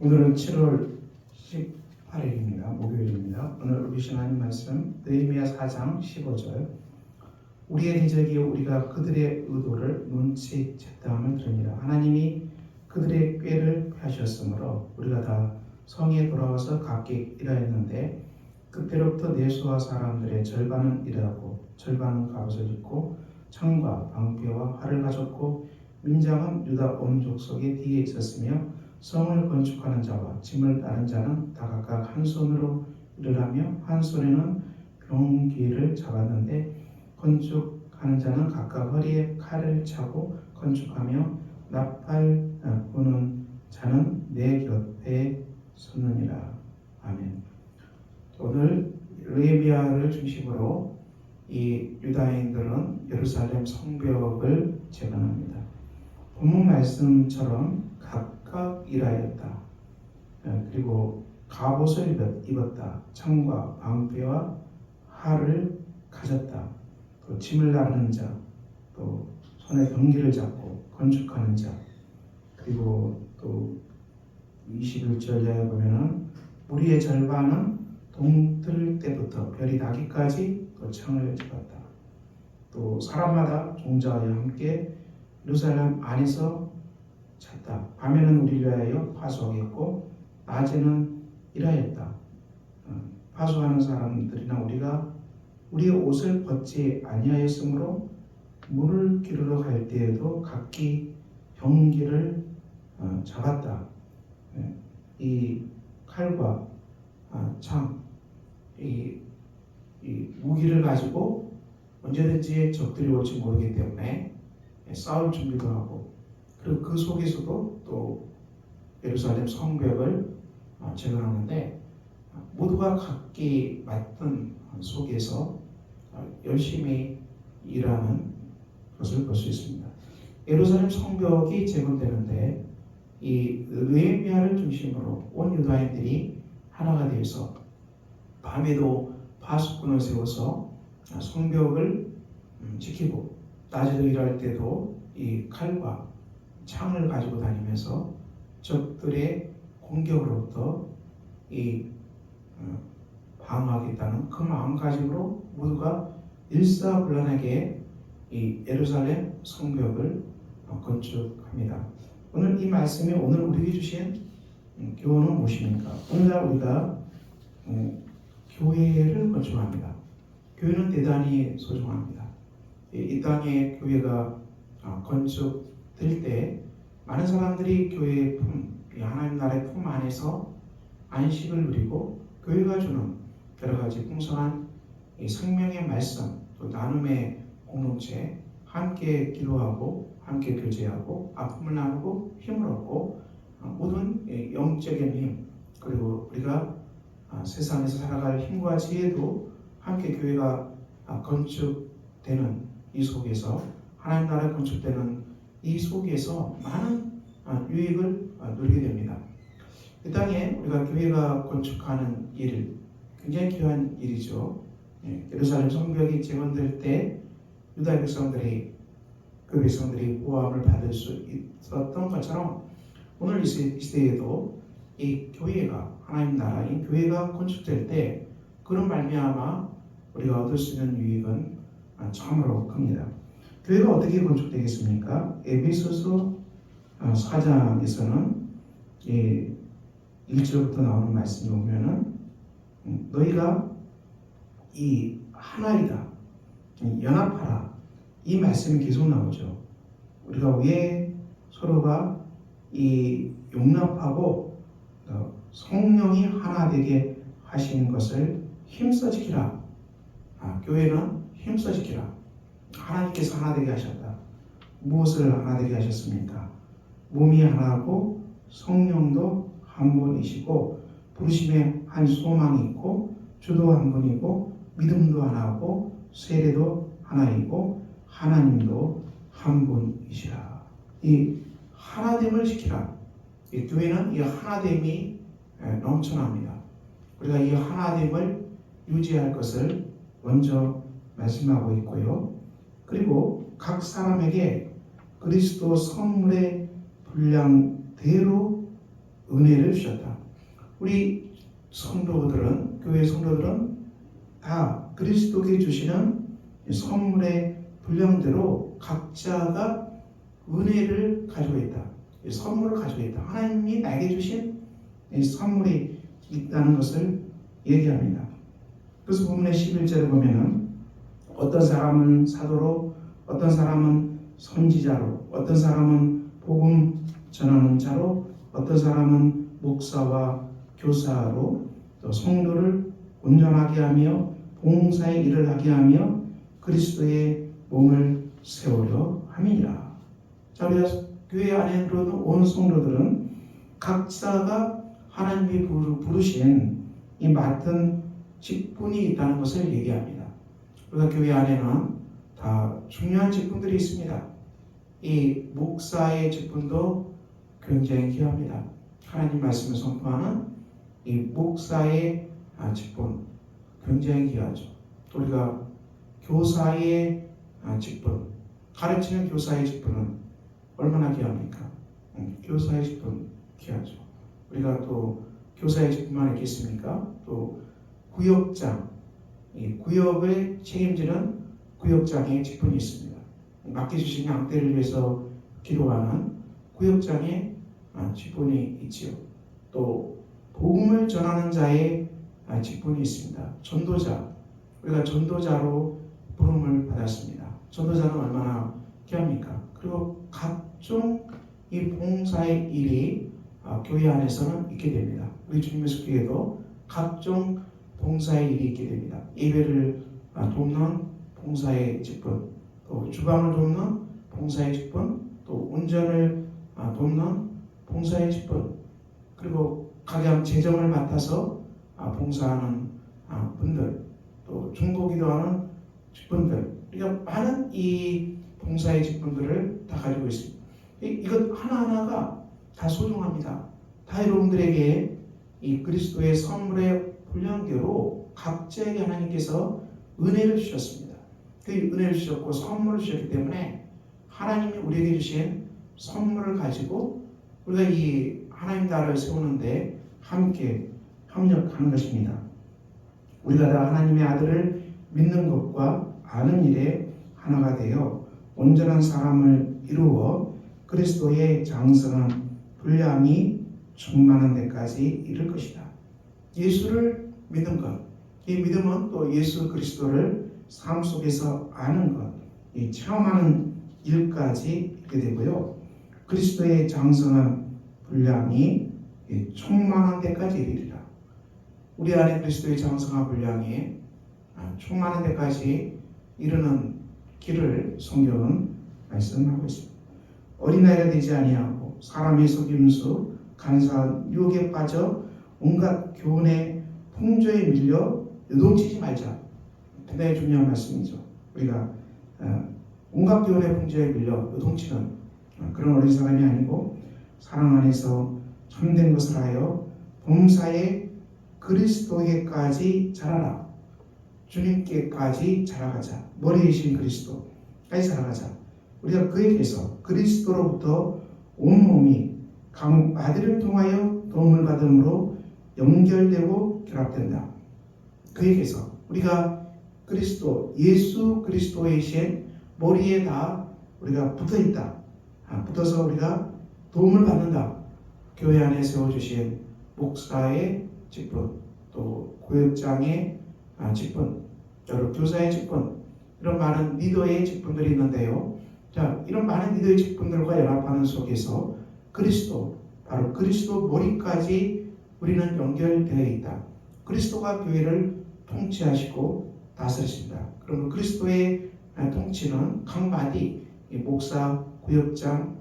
오늘은 7월 18일입니다. 목요일입니다. 오늘 우리 하나님 말씀 느헤미야 4장 15절 우리의 대적이 우리가 그들의 의도를 눈치챘다함을 들으니라 하나님이 그들의 꾀를 펴셨으므로 우리가 다 성에 돌아와서 각기 일하였는데 그때로부터 내수와 사람들의 절반은 일하고 절반은 갑옷을 입고 창과 방패와 활을 가졌고 민장은 유다 온 족속의 뒤에 있었으며 성을 건축하는 자와 짐을 따는 자는 다 각각 한 손으로 일을 하며 한 손에는 병기를 잡았는데 건축하는 자는 각각 허리에 칼을 차고 건축하며 나팔 아, 부는 자는 내 곁에 섰느니라. 아멘. 오늘 레비아를 중심으로 이 유다인들은 예루살렘 성벽을 재건합니다. 본문 말씀처럼 각 각 일하였다. 예, 그리고 갑옷을 입었- 입었다. 창과 방패와 활을 가졌다. 또 짐을 나르는 자, 또 손에 병기를 잡고 건축하는 자, 그리고 또 21절에 보면은 우리의 절반은 동틀 때부터 별이 나기까지 또 창을 잡았다. 또 사람마다 종자와 함께 예루살렘 안에서 잤다. 밤에는 우리를 위하여 파수하겠고 낮에는 일하였다. 어, 파수하는 사람들이나 우리가 우리의 옷을 벗지 아니하였으므로 물을 기르러 갈 때에도 각기 병기를 어, 잡았다. 예, 이 칼과 아, 창, 이, 이 무기를 가지고 언제든지 적들이 올지 모르기 때문에 예, 싸울 준비도 하고 그리고 그 속에서도 또 예루살렘 성벽을 어, 재건하는데 어, 모두가 각기 맡은 속에서 어, 열심히 일하는 것을 볼 수 있습니다. 예루살렘 성벽이 재건되는데 이 느헤미야를 중심으로 온 유다인들이 하나가 되어서 밤에도 파수꾼을 세워서 성벽을 음, 지키고 낮에도 일할 때도 이 칼과 창을 가지고 다니면서 적들의 공격으로부터 이 어, 방어하겠다는 그 마음가짐으로 모두가 일사불란하게 이 예루살렘 성벽을 어, 건축합니다. 오늘 이 말씀이 오늘 우리에게 주신 음, 교훈은 무엇입니까? 오늘날 우리가 음, 교회를 건축합니다. 교회는 대단히 소중합니다. 이, 이 땅에 교회가 어, 건축 될때 많은 사람들이 교회의 품, 이 하나님 나라의 품 안에서 안식을 누리고 교회가 주는 여러 가지 풍성한 이 생명의 말씀 또 나눔의 공동체 함께 기도하고 함께 교제하고 아픔을 나누고 힘을 얻고 어, 모든 이 영적인 힘 그리고 우리가 아, 세상에서 살아갈 힘과 지혜도 함께 교회가 아, 건축되는 이 속에서 하나님 나라 건축되는 이 속에서 많은 아, 유익을 아, 누리게 됩니다. 이 땅에 우리가 교회가 건축하는 일 굉장히 귀한 일이죠. 예, 예루살렘 성벽이 재건될 때 유다 백성들이 그 백성들이 보호함을 받을 수 있었던 것처럼 오늘 이 시- 이 시대에도 이 교회가 하나님 나라인 교회가 건축될 때 그런 말미암아 우리가 얻을 수 있는 유익은 아, 참으로 큽니다. 교회가 어떻게 건축되겠습니까? 에베소서 아, 4장에서는 이 1절부터 나오는 말씀이 보면은 음, 너희가 이 하나이다 이 연합하라 이 말씀이 계속 나오죠. 우리가 왜 서로가 이 용납하고 어, 성령이 하나 되게 하신 것을 힘써 지키라. 아, 교회는 힘써 지키라. 하나님께서 하나 되게 하셨다. 무엇을 하나 되게 하셨습니까? 몸이 하나고 성령도 한 분이시고 부르심에 한 소망이 있고 주도 한 분이고 믿음도 하나고 세례도 하나이고 하나님도 한 분이시라. 이 하나됨을 지키라. 이 교회는 이 하나됨이 에, 넘쳐납니다. 우리가 이 하나됨을 유지할 것을 먼저 말씀하고 있고요. 그리고 각 사람에게 그리스도 선물의 분량대로 은혜를 주셨다. 우리 성도들은 교회 성도들은 다 그리스도께 주시는 선물의 분량대로 각자가 은혜를 가지고 있다. 이 선물을 가지고 있다. 하나님이 나에게 주신 이 선물이 있다는 것을 얘기합니다. 그래서 본문의 11절에 보면은 어떤 사람은 사도로, 어떤 사람은 선지자로, 어떤 사람은 복음 전하는 자로, 어떤 사람은 목사와 교사로, 또 성도를 온전하게 하며 봉사의 일을 하게 하며 그리스도의 몸을 세우려 함이니라. 자, 우리가 교회 안에 들어오는 온 성도들은 각자가 하나님이 부르- 부르신 이 맡은 직분이 있다는 것을 얘기합니다. 우리가 교회 안에는 다 중요한 직분들이 있습니다. 이 목사의 직분도 굉장히 귀합니다. 하나님 말씀을 선포하는 이 목사의 아, 직분 굉장히 귀하죠. 또 우리가 교사의 아, 직분 가르치는 교사의 직분은 얼마나 귀합니까? 음, 교사의 직분 귀하죠. 우리가 또 교사의 직분만 있겠습니까? 또 구역장, 이 구역을 책임지는 구역장의 직분이 있습니다. 맡겨주신 양떼를 위해서 기도하는 구역장의 아, 직분이 있지요. 또 복음을 전하는 자의 아, 직분이 있습니다. 전도자, 우리가 전도자로 부름을 받았습니다. 전도자는 얼마나 귀합니까? 그리고 각종 이 봉사의 일이 아, 교회 안에서는 있게 됩니다. 우리 주님의 속에도 각종 봉사의 일이 있게 됩니다. 예배를 아, 돕는 봉사의 직분, 또 주방을 돕는 봉사의 직분, 또 운전을 아, 돕는 봉사의 직분, 그리고 각양 재정을 맡아서 아, 봉사하는 아, 분들, 또 중보기도하는 직분들, 우리가 많은 이 봉사의 직분들을 다 가지고 있습니다. 이, 이것 하나하나가 다 소중합니다. 다 여러분들에게 이 그리스도의 선물의 분량대로 각자에게 하나님께서 은혜를 주셨습니다. 그 은혜를 주셨고 선물을 주셨기 때문에 하나님이 우리에게 주신 선물을 가지고 우리가 이 하나님 나라를 세우는데 함께 협력하는 것입니다. 우리가 다 하나님의 아들을 믿는 것과 아는 일에 하나가 되어 온전한 사람을 이루어 그리스도의 장성한 분량이 충만한 데까지 이를 것이다. 예수를 믿는 것. 이 믿음은 또 예수 그리스도를 삶 속에서 아는 것, 이 체험하는 일까지 있게 되고요. 그리스도의 장성한 분량이 이 충만한 데까지 이르리라. 우리 안에 그리스도의 장성한 분량이 아, 충만한 데까지 이르는 길을 성경은 말씀하고 있습니다. 어린아이가 되지 아니하고 사람의 속임수 간사한 유혹에 빠져 온갖 교훈의 풍조에 밀려 요동치지 말자. 대단히 중요한 말씀이죠. 우리가 어, 온갖 교훈의 풍조에 밀려 요동치는 어, 그런 어린 사람이 아니고 사랑 안에서 참된 것을 하여 범사에 그리스도에까지 자라라. 주님께까지 자라가자. 머리이신 그리스도까지 자라가자. 우리가 그에게서 그리스도로부터 온몸이 강 아들을 통하여 도움을 받음으로 연결되고 결합된다. 그에게서 우리가 그리스도 예수 그리스도의 신 머리에 다 우리가 붙어 있다. 아, 붙어서 우리가 도움을 받는다. 교회 안에 세워주신 목사의 직분, 또 교육장의 아, 직분, 여러 교사의 직분, 이런 많은 리더의 직분들이 있는데요. 자, 이런 많은 리더의 직분들과 연합하는 속에서 그리스도, 바로 그리스도 머리까지 우리는 연결되어 있다. 그리스도가 교회를 통치하시고 다스리십니다. 그러면 그리스도의 통치는 이 목사, 구역장,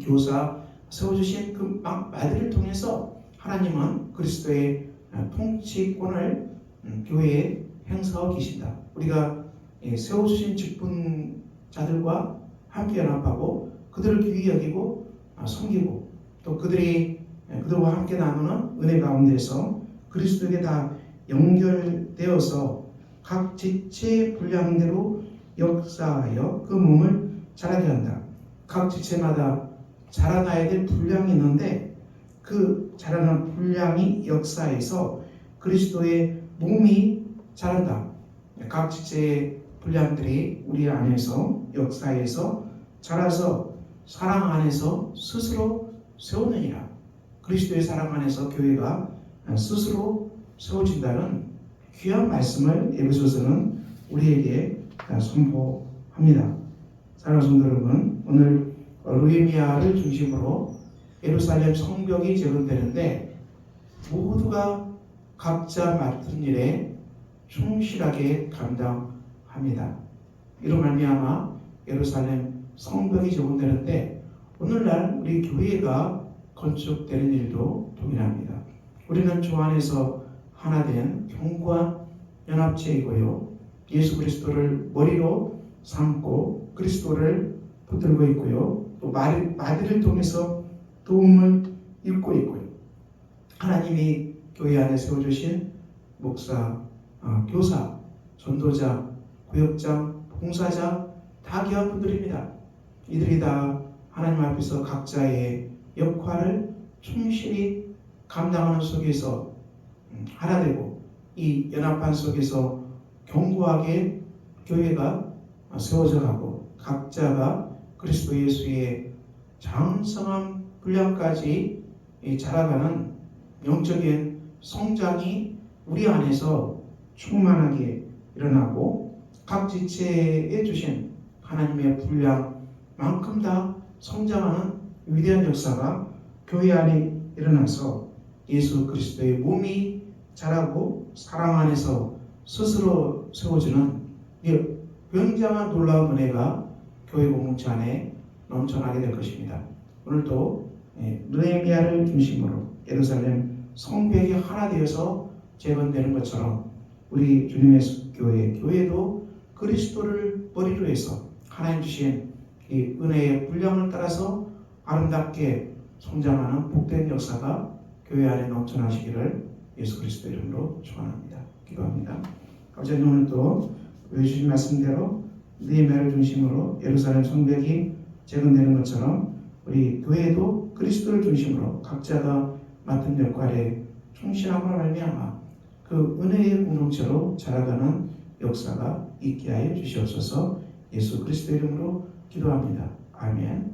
교사 세워주신 그 마- 마디를 통해서 하나님은 그리스도의 통치권을 음, 교회에 행사하고 계신다. 우리가 예, 세워주신 직분자들과 함께 연합하고 그들을 귀히 여기고 아, 섬기고 또 그들이 예, 그들과 함께 나누는 은혜 가운데서 그리스도에게 다 연결되어서 각 지체 분량대로 역사하여 그 몸을 자라게 한다. 각 지체마다 자라나야 될 분량이 있는데 그 자라는 분량이 역사에서 그리스도의 몸이 자란다. 각 지체의 분량들이 우리 안에서 역사에서 자라서 사랑 안에서 스스로 세우느니라. 그리스도의 사랑 안에서 교회가 스스로 세워진다는 귀한 말씀을 에베소서는 우리에게 선포합니다. 사랑하는 성도 여러분, 오늘 루이미아를 중심으로 예루살렘 성벽이 재건되는데 모두가 각자 맡은 일에 충실하게 감당합니다. 이로 말미암아 예루살렘 성벽이 재건되는데 오늘날 우리 교회가 건축되는 일도 동일합니다. 우리는 주 안에서 하나 된 견고한 연합체이고요. 예수 그리스도를 머리로 삼고 그리스도를 붙들고 있고요. 또 마리, 마디를 통해서 도움을 입고 있고요. 하나님이 교회 안에 세워주신 목사, 어, 교사, 전도자, 구역장, 봉사자 다 귀한 분들입니다. 이들이 다 하나님 앞에서 각자의 역할을 충실히 감당하는 속에서 음, 하나 되고 이 연합반 속에서 견고하게 교회가 세워져 가고 각자가 그리스도 예수의 장성한 분량까지 이 자라가는 영적인 성장이 우리 안에서 충만하게 일어나고 각 지체에 주신 하나님의 분량만큼 다 성장하는 위대한 역사가 교회 안에 일어나서 예수 그리스도의 몸이 자라고 사랑 안에서 스스로 세워지는 이 굉장한 놀라운 은혜가 교회 공동체 안에 넘쳐나게 될 것입니다. 오늘도 예, 느헤미야를 중심으로 예루살렘 성벽이 하나 되어서 재건되는 것처럼 우리 주님의 교회, 교회도 그리스도를 머리로 해서 하나님 주신 이 은혜의 분량을 따라서 아름답게 성장하는 복된 역사가 교회 안에 넘쳐나시기를 예수 그리스도 이름으로 축원합니다. 기도합니다. 아버지 오늘도 주신 말씀대로 느헤미야를 중심으로 예루살렘 성벽이 재건되는 것처럼 우리 교회도 그리스도를 중심으로 각자가 맡은 역할에 충실함으로 말미암아 그 은혜의 공동체로 자라가는 역사가 있게 하여 주시옵소서 예수 그리스도 이름으로 기도합니다. 아멘.